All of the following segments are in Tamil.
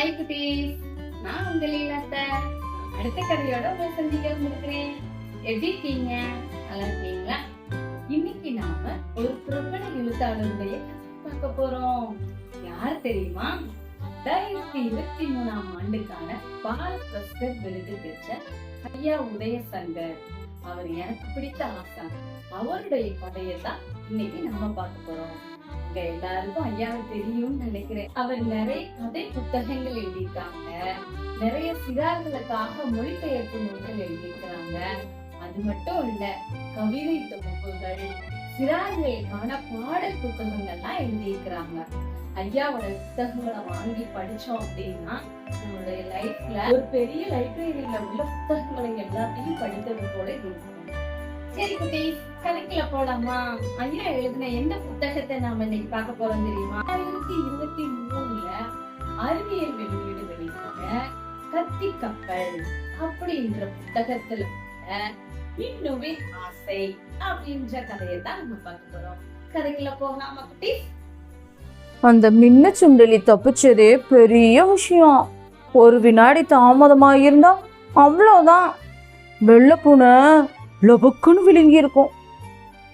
ஹாய் குட்டீஸ். நான் உங்க லீலாத்த. அடுத்த கதையோட உங்களை சந்திக்க வந்திருக்கிறேன் எப்படி இருக்கீங்க? நல்லா இருக்கீங்களா? இன்னைக்கு நாம ஒரு பிரபல எழுத்தாளருடைய பார்க்க போறோம். யார் தெரியுமா? ரெண்டாயிரத்தி இருபத்தி மூணாம் ஆண்டுக்கான பாரத் பிரஸ்கர் விருது பெற்ற ஐயா உதயசங்கர். அவர் எனக்கு பிடித்த ஆசான். அவருடைய கதையை தான் இன்னைக்கு நம்ம பார்க்க போறோம். உங்க எல்லாருக்கும் ஐயாவை தெரியும்னு நினைக்கிறேன். அவர் நிறைய கதை புத்தகங்கள் எழுதியிருக்காங்க. நிறைய சிறார்களுக்காக மொழிபெயர்ப்பு நூல்கள் எழுதியிருக்கிறாங்க. அது மட்டும் இல்ல கவிதை தொகுப்புகள் சிறார்களுக்கான பாடல் புத்தகங்கள்லாம் எழுதியிருக்கிறாங்க. ஐயாவோட புத்தகங்களை வாங்கி படிச்சோம் அப்படின்னா நம்மளுடைய லைஃப்ல ஒரு பெரிய லைப்ரரியில உள்ள புத்தகங்களை எல்லாத்தையும் படித்தது போல இருக்கும் சரி குட்டீஸ் கணக்குல போலாமா? ஐயா எழுதின எந்த புத்தகத்தை நாம இன்னைக்கு பார்க்க போறோம் தெரியுமா? ரெண்டாயிரத்தி இருபத்தி மூணுல அறிவியல் வெளியீடு வெளியிட்ட கத்தி கப்பல் அப்படின்ற புத்தகத்துல இன்னுமே ஆசை அப்படின்ற கதையை தான் நம்ம பார்க்க போறோம். கதைக்குள்ள போகலாமா குட்டீஸ் அந்த மின்ன சுண்டலி தப்பிச்சதே பெரிய விஷயம். ஒரு வினாடி தாமதமா இருந்தா அவ்வளோதான் வெள்ளப்பூனை லொபுக்குன்னு விழுங்கி இருக்கும்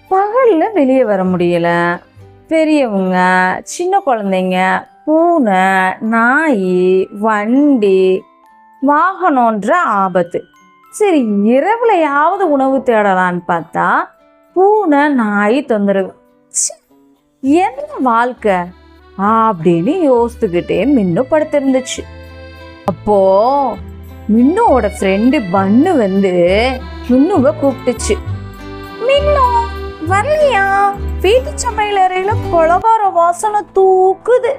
பகல்ல வெளியே வர முடியல. பெரியவங்க சின்ன குழந்தைங்க பூனை நாய் வண்டி வாகனம்ன்ற ஆபத்து. சரி இரவுலையாவது உணவு தேடலான்னு பார்த்தா பூனை நாய் தொந்தரவு. என்ன வாழ்க்கை? அப்படின்னு யோசித்துக்கிட்டே மின்னு படுத்திருந்துச்சு அப்போ மின்னுவோட ஃப்ரெண்டு பண்ணு வந்து மின்னுவை கூப்பிட்டுச்சு. மின்னு வரலையா? வீட்டு சமையல் அறையில பலகார வாசனை தூக்குது.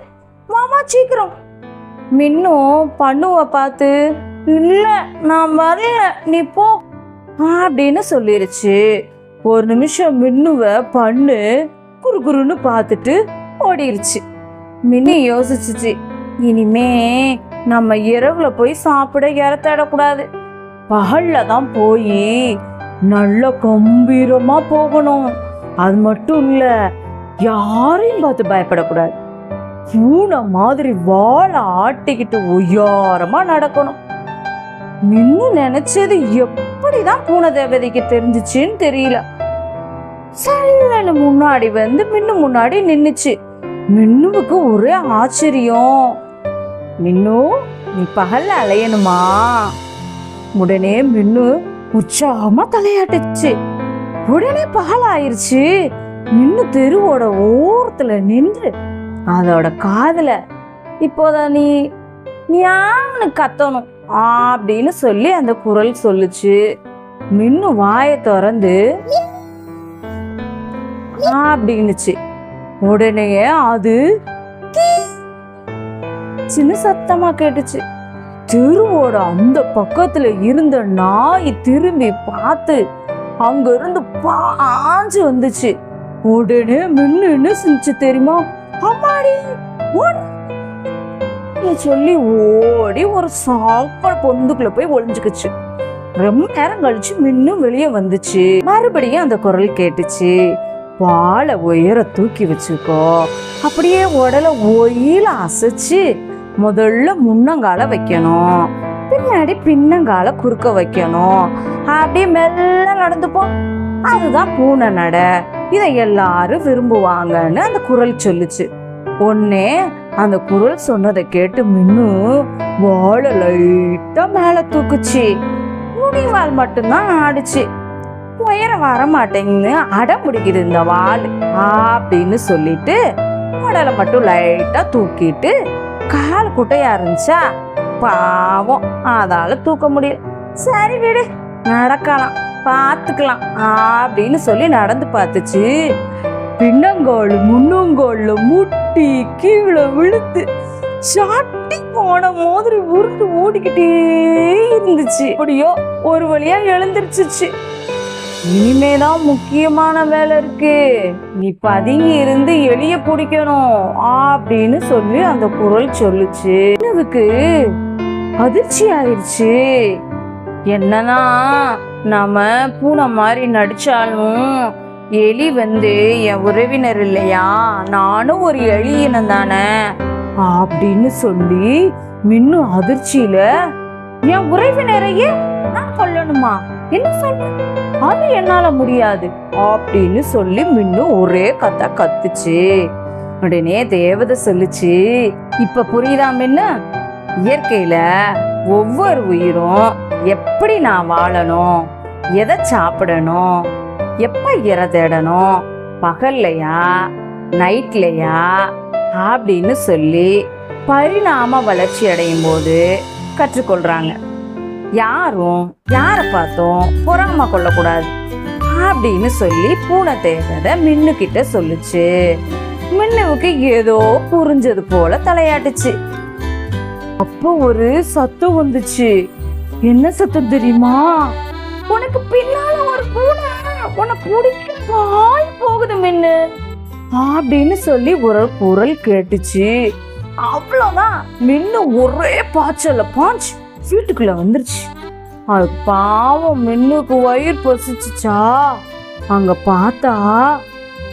மாமா சீக்கிரம். மின்னும் பண்ணுவ பார்த்து இல்ல நான் வரல நீ போ. அப்படின்னு சொல்லிருச்சு. ஒரு நிமிஷம் மின்னுவ பண்ணு குறுகுறுன்னு பார்த்துட்டு ஓடிருச்சு. மின்னு யோசிச்சுச்சு இனிமே நம்ம இரவுல போய் சாப்பிட இறத்தாடக்கூடாது பகல்ல தான் போய் நல்ல கம்பீரமா போகணும். அது மட்டும் இல்ல யாரையும் பார்த்து பயப்படக்கூடாது. பூனை மாதிரி வாழை ஆட்டிக்கிட்டு ஒய்யாரமா நடக்கணும். நின்னு நினைச்சது எப்படிதான் பூனை தேவதைக்கு தெரிஞ்சிச்சுன்னு தெரியல. சல்லன்னு முன்னாடி வந்து மின்னு முன்னாடி நின்னுச்சு. மின்னுவுக்கு ஒரே ஆச்சரியம். மின்னு நீ பகல்ல அலையணுமா? உடனே மின்னு உற்சாகமா தலையாட்டுச்சு. உடனே பகல் ஆயிருச்சு. மின்னு தெருவோட ஓரத்துல நின்று அதோட காதல இப்போத நீ ஞான்னு கத்தணும் அப்படின்னு சொல்லி அந்த குரல் சொல்லுச்சு. மின்னு வாயை திறந்து அப்படின்னுச்சு உடனே அது சின்ன சத்தமா கேட்டுச்சு. தெருவோட அந்த பக்கத்துல இருந்த நாய் திரும்பி பார்த்து அங்க இருந்து பாஞ்சு வந்துச்சு. உடனே மின்னு செஞ்சு தெரியுமா? அம்மாடி சொல்லி ஓடி ஒரு சாப்பாடு பொந்துக்குள்ள போய் ஒளிஞ்சுக்குச்சு. ரொம்ப நேரம் கழிச்சு மின்னும் வெளியே வந்துச்சு. மறுபடியும் அந்த குரல் கேட்டுச்சு. வாழை உயர தூக்கி வச்சுக்கோ அப்படியே உடலை ஒயில அசைச்சு முதல்ல முன்னங்கால வைக்கணும். பின்னாடி பின்னங்கால குறுக்க வைக்கணும். அப்படியே மெல்ல நடந்துப்போம் அதுதான் பூனை நட. இதை எல்லாரும் விரும்புவாங்கன்னு அந்த குரல் சொல்லுச்சு. ஒன்னே அந்த குரல் சொன்னதை கேட்டு முன்னும் வாழை லைட்டா மேல தூக்குச்சு. முடிவால் மட்டும்தான் ஆடுச்சு. உயர வர மாட்டேங்குன்னு அடம் பிடிக்குது இந்த வால் அப்படின்னு சொல்லிட்டு உடலை மட்டும் லைட்டா தூக்கிட்டு கால் குட்டையா இருந்துச்சா? பாவம் அதால தூக்க முடியல. சரி விடு நடக்கலாம் பார்த்துக்கலாம் அப்படின்னு சொல்லி நடந்து பார்த்துச்சு. பின்னங்கோல் முன்னங்கோல்ல முட்டி கீழே விழுத்து சாட்டி போன மாதிரி உருண்டு ஓடிக்கிட்டே இருந்துச்சு. அப்படியோ ஒரு வழியா எழுந்திருச்சுச்சு. இனிமேதான் முக்கியமான வேலை இருக்கு. நீ பதுங்கி இருந்து எளிய பிடிக்கணும். அப்படின்னு சொல்லி அந்த குரல் சொல்லுச்சு. அதுக்கு அதிர்ச்சி ஆயிடுச்சு என்னன்னா நாம பூனை மாதிரி நடிச்சாலும் எலி வந்து என் உறவினர் இல்லையா? நானும் ஒரு எலி இனம் தானே? அப்படின்னு சொல்லி மின்னும் அதிர்ச்சியில என் உறவினரையே நான் கொல்லணுமா? என்ன சொல்ற அது என்னால முடியாது. அப்படின்னு சொல்லி மின்னும் ஒரே கத்த கத்துச்சு. உடனே தேவதை சொல்லுச்சு இப்ப புரியுதா மின்னு? இயற்கையில ஒவ்வொரு உயிரும் எப்படி நான் வாழணும்? எதை சாப்பிடணும்? எப்ப இற தேடணும்? பகல்லையா? நைட்லையா? அப்படின்னு சொல்லி பரிணாம வளர்ச்சி அடையும் போது கற்றுக்கொள்றாங்க. யாரும் யாரை பார்த்தும் பொறாம கொள்ளக்கூடாது அப்படின்னு சொல்லி பூனை தேவதை மின்னுக்கிட்ட சொல்லுச்சு. மின்னுவுக்கு ஏதோ புரிஞ்சது போல தலையாட்டுச்சு. அப்போ ஒரு சத்தம் வந்துச்சு. என்ன சத்தம் தெரியுமா? உனக்கு பின்னால ஒரு பூனை. உன்னை பிடிக்க பாய் போகுது மின்னு. அப்படின்னு சொல்லி ஒரு குரல் கேட்டுச்சு. அவ்வளோதான் மின்னு ஒரே பாய்ச்சல பாஞ்சு. வீட்டுக்குள்ள வந்துருச்சு. அது பாவம் மின்னுக்கு வயிறு பசிச்சுச்சா? அங்க பார்த்தா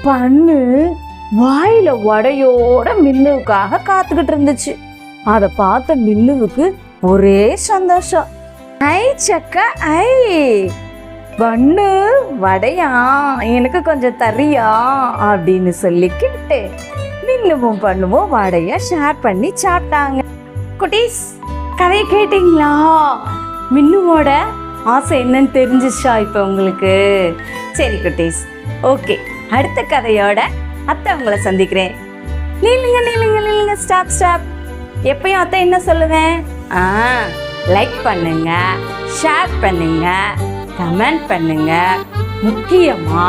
பண்ணு வாயில வடையோட மின்னுவுக்காக காத்துக்கிட்டு இருந்துச்சு. அதை பார்த்த மின்னுவுக்கு ஒரே சந்தோஷம். ஐ சக்க ஐ. பண்ணு வடையா எனக்கு கொஞ்சம் தரியா அப்படின்னு சொல்லிக்கிட்டு மின்னுவும் பண்ணுவோம் வடைய ஷேர் பண்ணி சாப்பிட்டாங்க. குட்டீஸ். கதையை கேட்டிங்களா? மின்னுவோட ஆசை என்னன்னு தெரிஞ்சிச்சா இப்போ உங்களுக்கு? சரி குட்டீஸ். ஓகே அடுத்த கதையோட அத்தை உங்களை சந்திக்கிறேன். நீளுங்க நீளுங்க நீளுங்க ஸ்டாப் ஸ்டாப். எப்பயும் அத்தை என்ன சொல்லுவேன்? ஆ லைக் பண்ணுங்க ஷேர் பண்ணுங்க கமெண்ட் பண்ணுங்க. முக்கியமா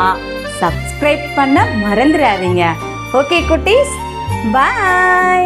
சப்ஸ்கிரைப் பண்ண மறந்துடாதீங்க. ஓகே குட்டீஸ். பாய்